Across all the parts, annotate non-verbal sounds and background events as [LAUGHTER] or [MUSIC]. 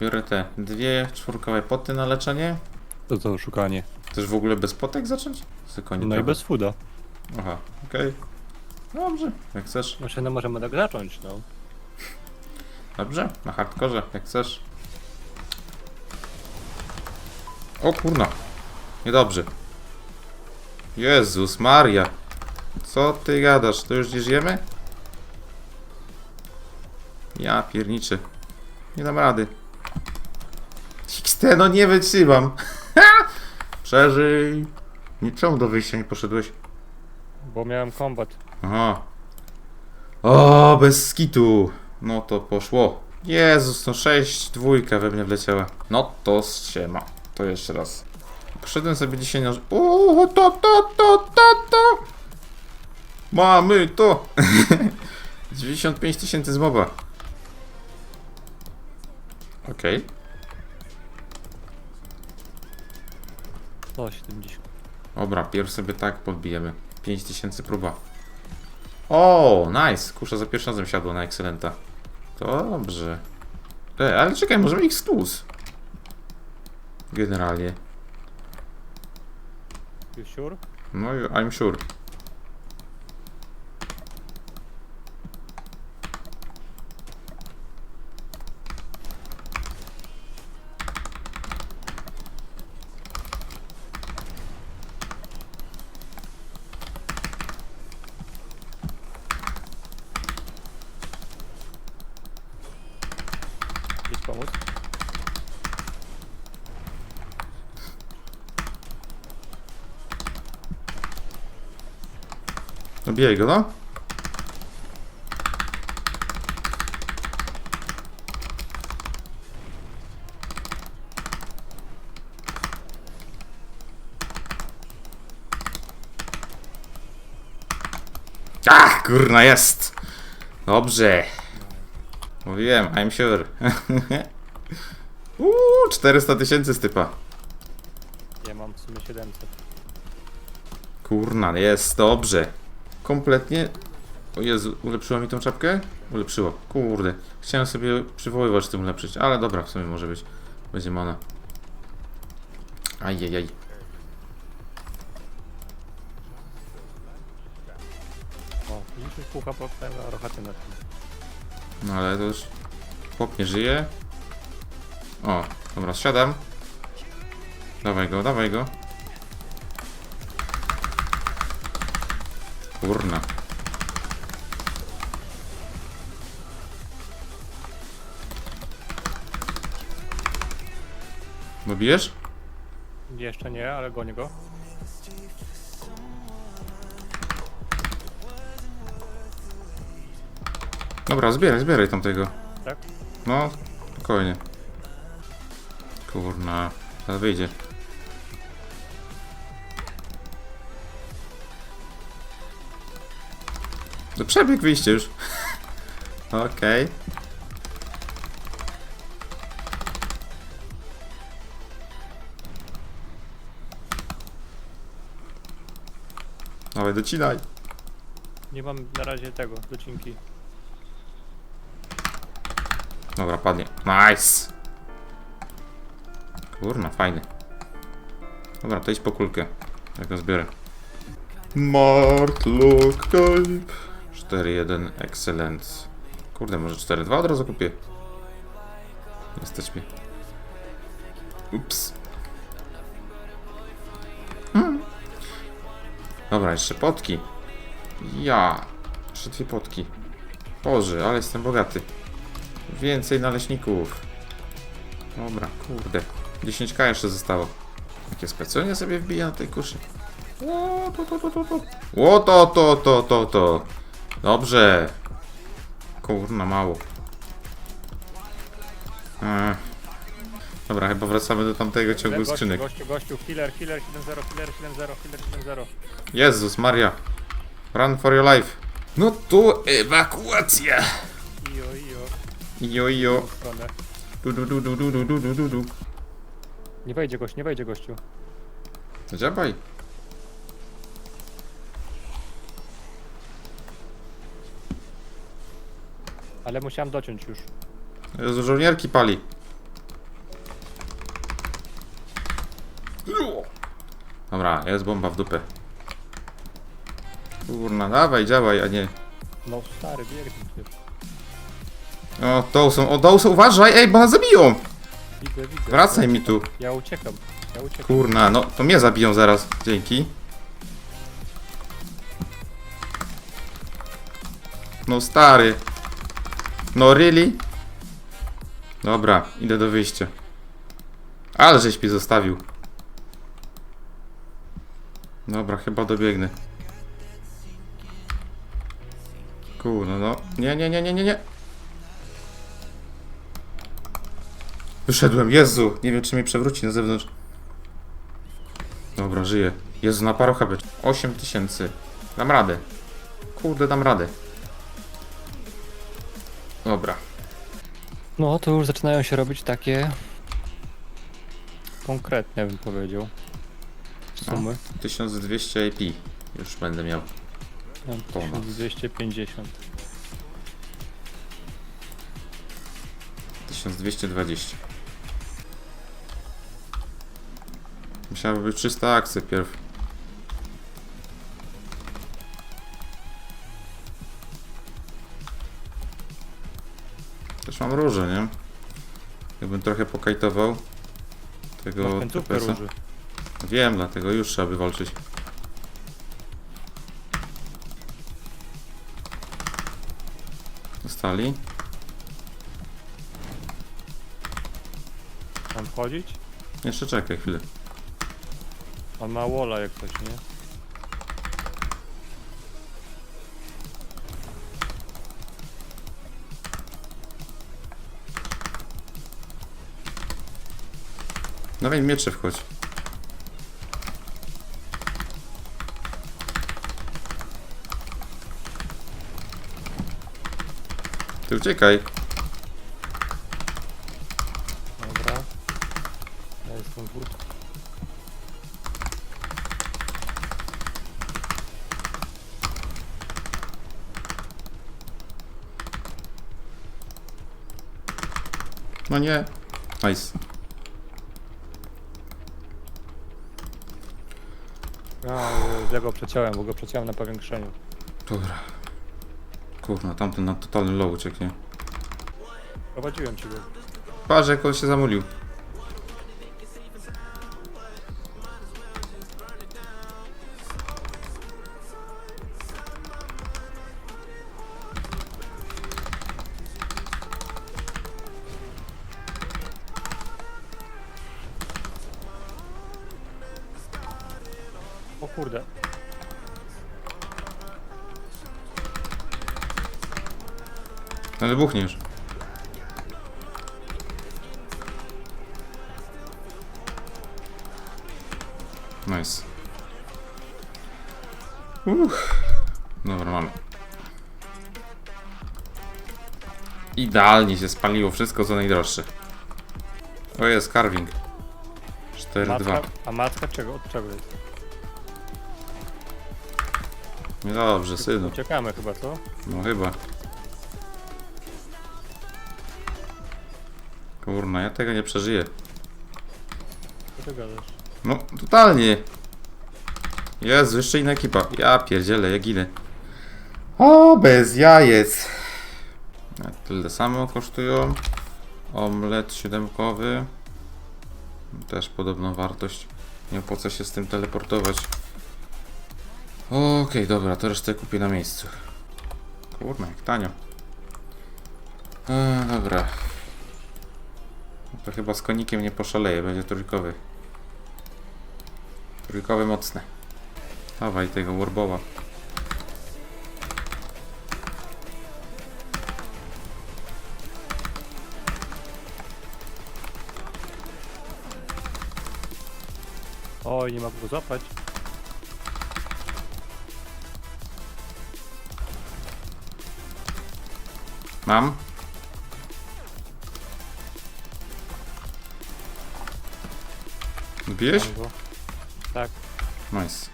Biorę te dwie czwórkowe poty na leczenie. To to szukanie. Też w ogóle bez potek zacząć? Tylko nie No i bez fooda. Aha, okej. Dobrze, jak chcesz. Znaczy no możemy tak zacząć, no. Dobrze, na hardkorze, jak chcesz. O kurna. Niedobrze. Jezus Maria. Co ty gadasz? To już gdzieś jemy? Ja pierniczy. Nie dam rady. XT, no nie wytrzymam. [LAUGHS] Przeżyj. Nie, czemu do wyjścia nie poszedłeś? Bo miałem kombat. Aha. O, bez skitu. No to poszło. Jezus, no 6, dwójka we mnie wleciała. No to ściema. To jeszcze raz. Poszedłem sobie dzisiaj na... O, to, to, to, to, to. Mamy to. [LAUGHS] 95 tysięcy z moba. Okej. No 70. Dobra, pierw sobie tak podbijemy. 5000 próba. O, nice. Kusza za pierwszym razem siadła na Excelenta. Dobrze. E, ale czekaj, możemy X plus. Generalnie. You sure? No, I'm sure. Gdzieś pomóc? Dobijaj go, no. Ach, kurna, jest! Dobrze. Mówiłem, I'm sure. [LAUGHS] Uuu, 400 tysięcy z typa. Ja mam w sumie 700. Kurna, jest dobrze. Kompletnie. O Jezu, ulepszyło mi tą czapkę? Ulepszyło. Kurde. Chciałem sobie przywoływać tym ulepszyć, ale dobra, w sumie może być. Będzie mana. Ajajaj. O, widzisz już pół HP a rochaty na tym. No ale to już. Chłop nie żyje. O, dobra, siadam. Dawaj go, dawaj go. Kurna. Dobijesz? Jeszcze nie, ale gonię go. Dobra, zbieraj, zbieraj tamtego. Tak? No, spokojnie. Kurna, teraz wyjdzie. To przebieg wyjście już. [LAUGHS] Okej. Dawaj, docinaj. Nie mam na razie tego, docinki. Dobra, padnie. Nice! Kurna, fajny. Dobra, to idź po kulkę. Jak go zbiorę. Mart Lock Type. 4-1, excellent. Kurde, może 4-2 od razu kupię. Nie stać mnie. Ups. Hmm. Dobra, jeszcze potki. Ja. Jeszcze dwie potki. Boże, ale jestem bogaty. Więcej naleśników. Dobra, kurde. 10k jeszcze zostało. Jakie specjalnie sobie wbija na tej kuszy. O, to, to, to, to, to. O, to, to, to, to, to. Dobrze. Kurna, mało. Eee. Dobra, chyba wracamy do tamtego ciągu gościu, skrzynek. gościu, gościu, healer, healer 7-0, healer 7-0, healer 7-0. Jezus Maria. Run for your life. No to ewakuacja. Ijo, ijo, Ijo, ijo. w stronę. Du, du, du, du, du, du, du, du. Nie wejdzie gość, nie wejdzie gościu. Dziabaj. ale musiałem dociąć już. Z żołnierki pali. Dobra, jest bomba w dupę. Kurna, dawaj, działaj, a nie... No stary, biegnij ty. O, Dawson, o Dawson, uważaj, ej, bo nas zabiją! Widzę, widzę. Wracaj mi tu. Ja uciekam, ja uciekam. Kurna, no, to mnie zabiją zaraz, dzięki. No stary. No really? Dobra, idę do wyjścia. Ale żeś mi zostawił. Dobra, chyba dobiegnę. Kurno, no. Nie, nie, nie, nie, nie, nie. Wyszedłem, Jezu! Nie wiem, czy mnie przewróci na zewnątrz. Dobra, żyję. Jezu, na paru HP. 8 tysięcy. Dam radę. Kurde, dam radę. Dobra. No to już zaczynają się robić takie... Konkretne bym powiedział. Sumy. 1200 IP. Już będę miał. No, ponad. 1250. 1220. Musiałaby być 300 akcji pierw. Też mam róże, nie? Jakbym trochę pokajtował tego TPS-a. Wiem, dlatego już trzeba by walczyć. Dostali? Tam wchodzić? Jeszcze czekaj chwilę. On ma walla jak coś, nie? Dawaj miecze wchodź. Ty uciekaj. Dobra. Ja jestem w górce. No nie. Nice. Ja, go przeciąłem, bo go przeciąłem na powiększeniu. Dobra. Kurna, tamten na totalny low ucieknie. Prowadziłem ci go. Patrz jak on się zamulił. Ale buchniesz. Nice. Uff. Dobra, mamy. Idealnie się spaliło wszystko co najdroższe. O jest carving. 4-2. Matka, a matka czego? Od czego jest? Niedobrze, synu. Uciekamy chyba, co? No chyba. Kurna, ja tego nie przeżyję. Co ty gadasz? No, totalnie. Jest, jeszcze inna ekipa. Ja pierdzielę, jak ginę. O, bez jajec. A, Tyle samo kosztują. Omlet siódemkowy. Też podobną wartość. Nie opłaca się z tym teleportować. Okej, dobra, to resztę kupię na miejscu. Kurna, jak tanio. E, dobra. To chyba z konikiem nie poszaleję, będzie trójkowy. Trójkowy mocne. Dawaj tego Warbowa. Oj, nie mogę go złapać. Mam? Wbiłeś? Go. Tak, Nice.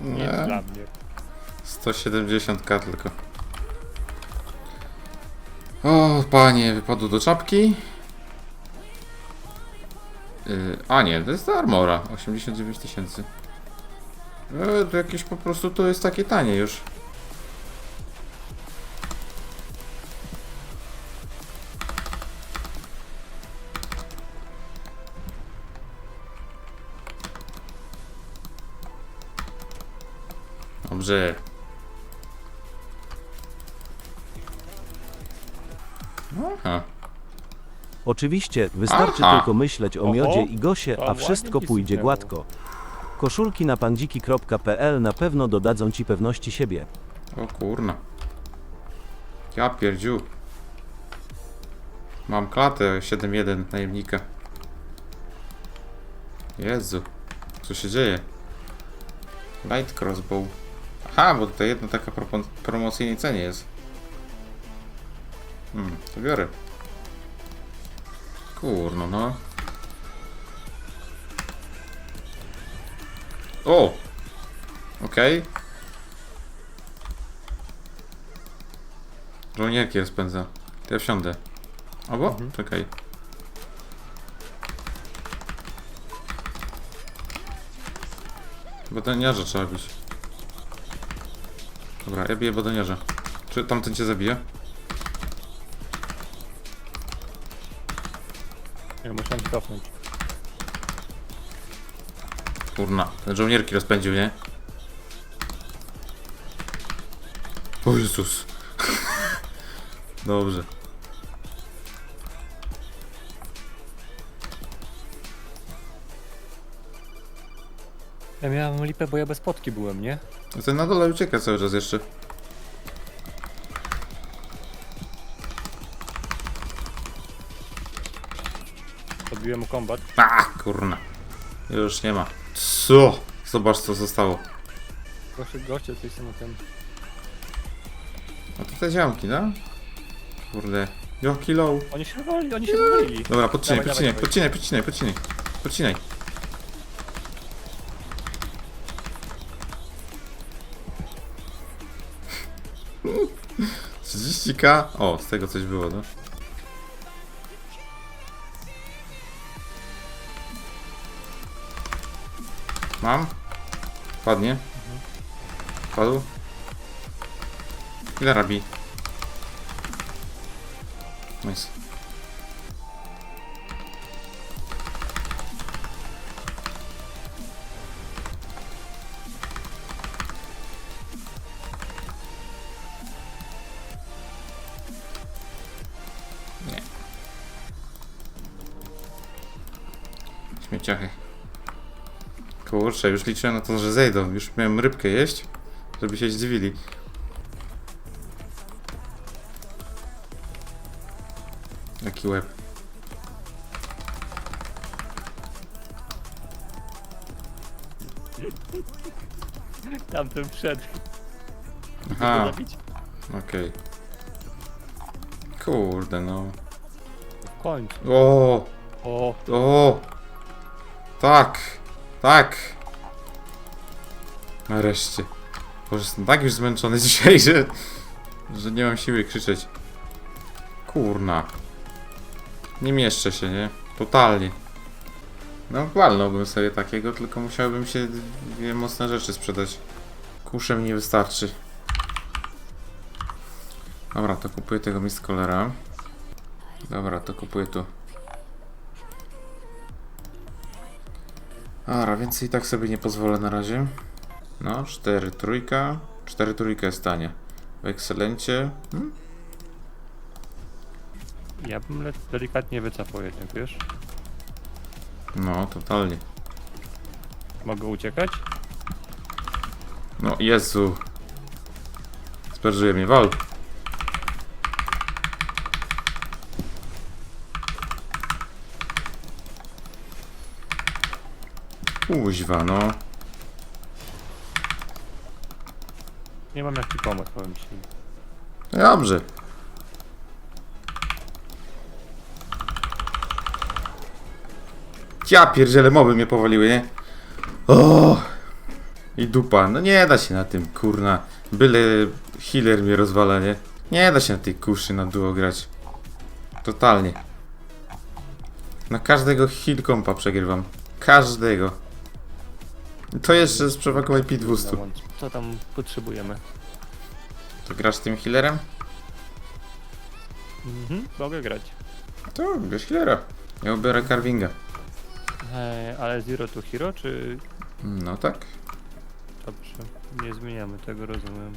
nie Nie. dla mnie. 170k tylko. O, panie, wypadł do czapki. Yy, a nie, to jest Armora. 89 tysięcy. E, to jakieś po prostu to jest takie tanie już. Dobrze. Aha. Oczywiście, wystarczy Aha. tylko myśleć o Oho, miodzie i gosie, to a wszystko pójdzie gładko. Koszulki na pandziki.pl na pewno dodadzą ci pewności siebie. O kurna. Ja pierdziu. Mam klatę 7-1 najemnika. Jezu. Co się dzieje? Light crossbow. Aha, bo tutaj jedna taka propo- promocyjnej cenie jest. Hmm, to biorę. Kurno, no. O! Okej. Żołnierki rozpędza. To ja wsiądę. Albo? Mhm. Czekaj. Badaniarza trzeba bić. Dobra, ja biję badaniarza. Czy tamten cię zabije? Ja się cofnąć. Kurna, ten żołnierki rozpędził, nie? O Jezus. [LAUGHS] Dobrze. Ja miałem lipę, bo ja bez potki byłem, nie? A ten na dole ucieka cały czas jeszcze. Podbiłem mu kombat. A, kurna. Już nie ma. Co? Zobacz co zostało. Goście, goście coś są na tym. A to te działki, no? Kurde. Jaki low. Oni się wywalili, oni się wywalili. Dobra, podcinaj, Dawaj, podcinaj, dawaj, podcinaj, podcinaj, podcinaj. Podcinaj. Trzydzieści k O, z tego coś było, no. Mam? Padnie. Padł. Ile rabi? Nice. Śmieciachy. Kurczę, już liczyłem na to, że zejdą. Już miałem rybkę jeść, żeby się zdziwili. Jaki łeb. Tamten wszedł. Aha, zabić? okej. Kurde, no. W końcu. O, O, o. Tak, tak. Nareszcie. Boże, jestem tak już zmęczony [LAUGHS] dzisiaj, że, że nie mam siły krzyczeć. Kurna. Nie mieszczę się, nie? Totalnie. No, walnąłbym sobie takiego, tylko musiałbym się dwie mocne rzeczy sprzedać. Kusze mi nie wystarczy. Dobra, to kupuję tego Mistcolera. Dobra, to kupuję tu. Ara, więcej i tak sobie nie pozwolę na razie. No, 4 trójka. 4 trójka jest tanie. W ekscelencie. Hmm? ja bym le- delikatnie wycofał jednak, wiesz? No, totalnie. Mogę uciekać? No, Jezu. Sperżuje mnie, wal. Kuźwa, no. Nie mam jak ci pomóc, powiem ci. Dobrze. Ja pierdziele moby mnie powaliły, nie? O! I dupa. No nie da się na tym, kurna. Byle healer mnie rozwala, nie? Nie da się na tej kuszy na duo grać. Totalnie. Na każdego heal kompa przegrywam. Każdego. To jeszcze z przewagą IP 200. Załącz. Co tam potrzebujemy? To grasz tym healerem? Mhm, mogę grać. To bierz healera. Ja ubiorę carvinga. E, ale Zero to Hero, czy... No tak. Dobrze, nie zmieniamy tego, rozumiem.